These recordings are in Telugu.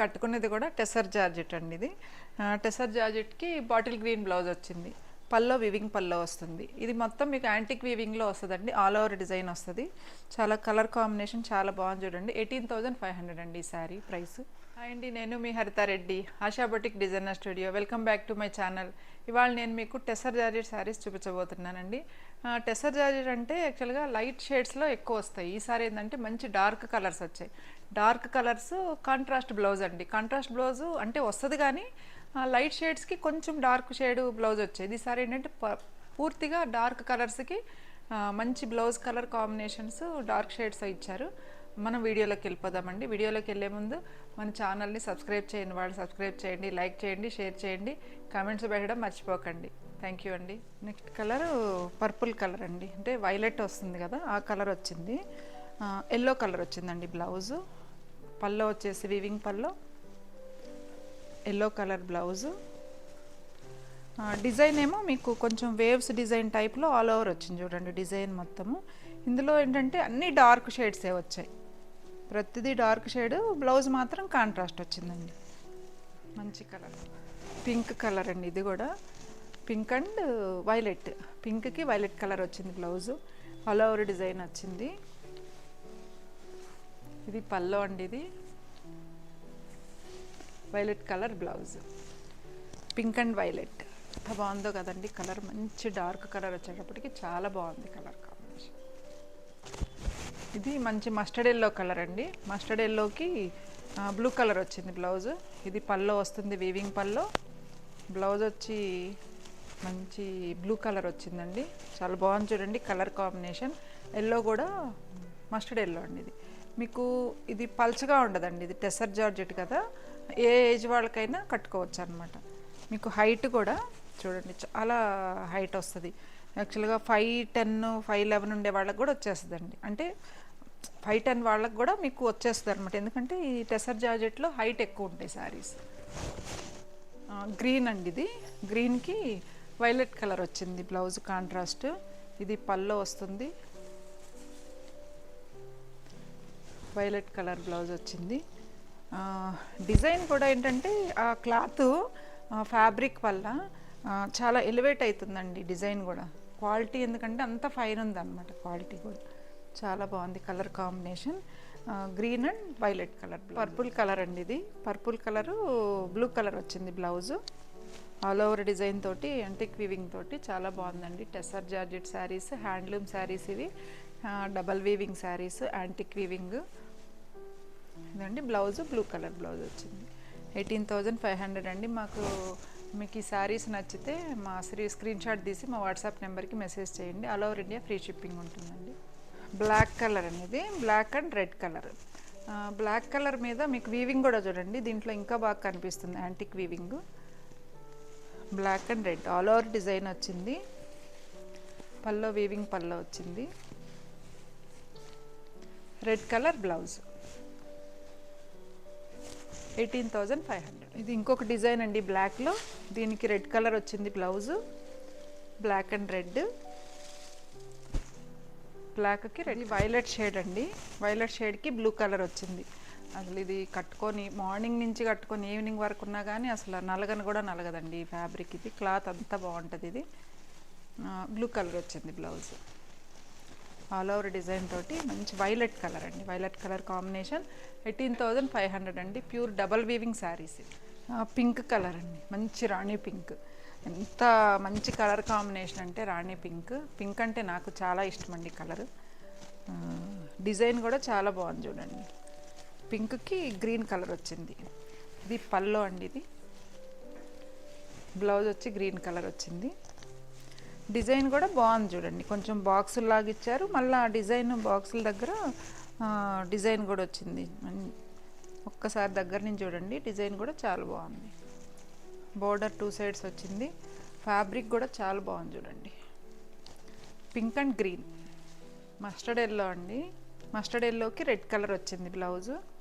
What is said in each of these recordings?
కట్టుకున్నది కూడా టెసర్ జార్జెట్ అండి ఇది. టెసర్ జార్జెట్కి బాటిల్ గ్రీన్ బ్లౌజ్ వచ్చింది. పల్లో వివింగ్ పల్లో వస్తుంది. ఇది మొత్తం మీకు యాంటిక్ వీవింగ్లో వస్తుందండి. ఆల్ ఓవర్ డిజైన్ వస్తుంది. చాలా కలర్ కాంబినేషన్ చాలా బాగుంది చూడండి. ఎయిటీన్ థౌజండ్ ఫైవ్ హండ్రెడ్ అండి ఈ శారీ ప్రైస్. హాయ్ అండి నేను మీ Haritha Reddy Asha boutique designer studio. Welcome back to my channel ఇవాళ నేను మీకు టెసర్ జార్జెట్ శారీస్ చూపించబోతున్నానండి. టెసర్ జార్జెట్ అంటే యాక్చువల్గా లైట్ షేడ్స్లో ఎక్కువ వస్తాయి. ఈసారి ఏంటంటే మంచి డార్క్ కలర్స్ వచ్చాయి. డార్క్ కలర్స్ కాంట్రాస్ట్ బ్లౌజ్ అండి. కాంట్రాస్ట్ బ్లౌజ్ అంటే వస్తుంది కానీ లైట్ షేడ్స్కి కొంచెం డార్క్ షేడ్ బ్లౌజ్ వచ్చేది. ఈసారి ఏంటంటే పూర్తిగా డార్క్ కలర్స్కి మంచి blouse colour combinations dark shades ఇచ్చారు. మనం వీడియోలోకి వెళ్ళిపోదామండి. వీడియోలోకి వెళ్ళే ముందు మన ఛానల్ని సబ్స్క్రైబ్ చేయండి వాళ్ళు సబ్స్క్రైబ్ చేయండి లైక్ చేయండి షేర్ చేయండి కామెంట్స్ పెట్టడం మర్చిపోకండి. థ్యాంక్ యూ అండి. నెక్స్ట్ కలర్ పర్పుల్ కలర్ అండి. అంటే వైలెట్ వస్తుంది కదా ఆ కలర్ వచ్చింది. ఎల్లో కలర్ వచ్చిందండి బ్లౌజు పల్లో వచ్చేసి weaving pallu yellow colour blouse design ఏమో మీకు కొంచెం వేవ్స్ డిజైన్ టైప్లో ఆల్ ఓవర్ వచ్చింది చూడండి డిజైన్ మొత్తము. ఇందులో ఏంటంటే అన్ని డార్క్ షేడ్సే వచ్చాయి. ప్రతిదీ డార్క్ షేడ్ బ్లౌజ్ మాత్రం కాంట్రాస్ట్ వచ్చిందండి. మంచి కలర్ పింక్ కలర్ అండి ఇది కూడా. Pink and violet. పింక్కి వైలెట్ కలర్ వచ్చింది బ్లౌజు. ఆల్ ఓవర్ డిజైన్ వచ్చింది. ఇది పల్లో అండి ఇది. Violet colour blouse. Pink and violet. ఎంత బాగుందో కదండి కలర్. మంచి డార్క్ కలర్ వచ్చేటప్పటికి చాలా బాగుంది కలర్ కాంబినేషన్. ఇది మంచి మస్టర్డ్ ఎల్లో కలర్ అండి. మస్టర్డ్ ఎల్లోకి బ్లూ కలర్ వచ్చింది బ్లౌజ్. ఇది పల్లో వస్తుంది వీవింగ్ పల్లో. బ్లౌజ్ వచ్చి మంచి బ్లూ కలర్ వచ్చిందండి. చాలా బాగుంది చూడండి కలర్ కాంబినేషన్ ఎల్లో కూడా మస్టర్డ్ ఎల్లో అండి ఇది. మీకు ఇది పల్చగా ఉండదండి ఇది టెసర్ జార్జెట్ కదా. ఏ ఏజ్ వాళ్ళకైనా కట్టుకోవచ్చు అనమాట మీకు హైట్ కూడా చూడండి చాలా హైట్ వస్తుంది. యాక్చువల్గా ఫైవ్ టెన్ ఫైవ్ లెవెన్ ఉండే వాళ్ళకి కూడా వచ్చేస్తుందండి. అంటే ఫైవ్ టెన్ వాళ్ళకి కూడా మీకు వచ్చేస్తుంది అనమాట ఎందుకంటే ఈ టెసర్ జార్జెట్లో హైట్ ఎక్కువ ఉంటాయి శారీస్ గ్రీన్ అండి ఇది. గ్రీన్కి వైలెట్ కలర్ వచ్చింది బ్లౌజ్ కాంట్రాస్ట్. ఇది పల్లో వస్తుంది. వైలెట్ కలర్ బ్లౌజ్ వచ్చింది. డిజైన్ కూడా ఏంటంటే ఆ క్లాత్ ఫ్యాబ్రిక్ వల్ల చాలా ఎలివేట్ అవుతుందండి డిజైన్ కూడా. క్వాలిటీ ఎందుకంటే అంత ఫైన్ ఉందన్నమాట క్వాలిటీ కూడా. చాలా బాగుంది colour combination. Green and violet colour purple colour అండి ఇది. పర్పుల్ కలరు బ్లూ కలర్ వచ్చింది బ్లౌజు. ఆల్ ఓవర్ డిజైన్ తోటి అంటిక్ వీవింగ్ తోటి చాలా బాగుందండి. టెసర్ జార్జెట్ శారీస్ హ్యాండ్లూమ్ శారీస్ ఇవి. Double weaving sarees antique weaving ఇదండి బ్లౌజ్ బ్లూ కలర్ బ్లౌజ్ వచ్చింది. ఎయిటీన్ థౌజండ్ ఫైవ్ హండ్రెడ్ అండి. మాకు మీకు ఈ శారీస్ నచ్చితే మా శ్రీ స్క్రీన్ షాట్ తీసి మా వాట్సాప్ నెంబర్కి మెసేజ్ చేయండి. All over India free shipping ఉంటుందండి. బ్లాక్ కలర్ అనేది black and red colour black colour మీద మీకు వీవింగ్ కూడా చూడండి. దీంట్లో ఇంకా బాగా కనిపిస్తుంది antique weaving black and red. All over design వచ్చింది. పల్లో వీవింగ్ పల్లో వచ్చింది. Red colour blouse eighteen thousand five hundred ఇది ఇంకొక డిజైన్ అండి బ్లాక్లో దీనికి రెడ్ కలర్ వచ్చింది బ్లౌజ్ బ్లాక్ అండ్ రెడ్ బ్లాక్కి రెడ్ వైలెట్ షేడ్ అండి. వైలెట్ షేడ్కి బ్లూ కలర్ వచ్చింది. అసలు ఇది కట్టుకొని మార్నింగ్ నుంచి కట్టుకొని ఈవినింగ్ వరకు ఉన్నా కానీ అసలు నలగని కూడా నలగదండి ఈ ఫ్యాబ్రిక్ ఇది. క్లాత్ అంతా బాగుంటుంది ఇది. బ్లూ కలర్ వచ్చింది బ్లౌజ్. ఆల్ ఓవర్ డిజైన్ తోటి మంచి వైలెట్ కలర్ అండి. Violet colour combination eighteen thousand five hundred అండి. Pure double weaving sarees pink colour అండి. మంచి రాణి పింక్. ఎంత మంచి కలర్ కాంబినేషన్ అంటే రాణి పింక్. పింక్ అంటే నాకు చాలా ఇష్టం అండి కలర్. డిజైన్ కూడా చాలా బాగుంది చూడండి. పింక్కి గ్రీన్ కలర్ వచ్చింది. ఇది పల్లో అండి ఇది. బ్లౌజ్ వచ్చి గ్రీన్ కలర్ వచ్చింది. డిజైన్ కూడా బాగుంది చూడండి. కొంచెం బాక్సులు లాగా ఇచ్చారు. మళ్ళీ ఆ డిజైన్ బాక్సుల దగ్గర డిజైన్ కూడా వచ్చింది. ఒక్కసారి దగ్గర నుంచి చూడండి. డిజైన్ కూడా చాలా బాగుంది. బోర్డర్ టూ సైడ్స్ వచ్చింది. ఫ్యాబ్రిక్ కూడా చాలా బాగుంది చూడండి. Pink and green. Mustard yellow అండి. మస్టర్డ్ ఎల్లోకి రెడ్ కలర్ వచ్చింది బ్లౌజు.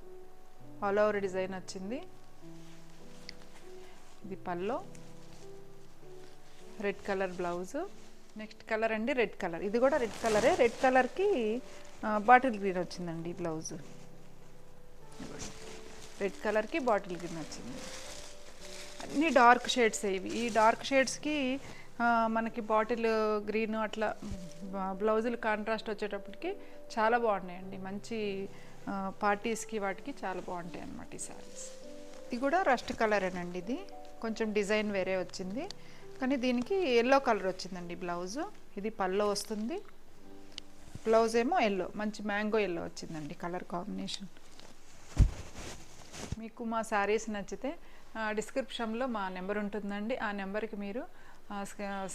ఆల్ ఓవర్ డిజైన్ వచ్చింది. ఇది pallu red colour blouse next colour అండి రెడ్ కలర్ ఇది కూడా రెడ్ కలరే రెడ్ కలర్కి బాటిల్ గ్రీన్ వచ్చిందండి ఈ బ్లౌజ్ రెడ్ కలర్కి బాటిల్ గ్రీన్ వచ్చింది. అన్ని డార్క్ షేడ్స్ ఇవి. ఈ డార్క్ షేడ్స్కి మనకి బాటిల్ గ్రీన్ అట్లా బ్లౌజులు కాంట్రాస్ట్ వచ్చేటప్పటికి చాలా బాగున్నాయండి. మంచి పార్టీస్కి వాటికి చాలా బాగుంటాయి అన్నమాట ఈ శారీస్. ఇది కూడా రస్ట్ కలరేనండి ఇది. కొంచెం డిజైన్ వేరే వచ్చింది. కానీ దీనికి ఎల్లో కలర్ వచ్చిందండి బ్లౌజు. ఇది పల్లో వస్తుంది. బ్లౌజ్ ఏమో ఎల్లో మంచి మ్యాంగో ఎల్లో వచ్చిందండి కలర్ కాంబినేషన్. మీకు మా శారీస్ నచ్చితే డిస్క్రిప్షన్లో మా నెంబర్ ఉంటుందండి. ఆ నెంబర్కి మీరు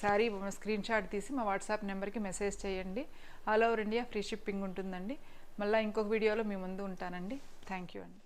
శారీ స్క్రీన్ షాట్ తీసి మా వాట్సాప్ నెంబర్కి మెసేజ్ చేయండి. All over India free shipping ఉంటుందండి. మళ్ళీ ఇంకొక వీడియోలో మీ ముందు ఉంటానండి. థ్యాంక్ యూ అండి.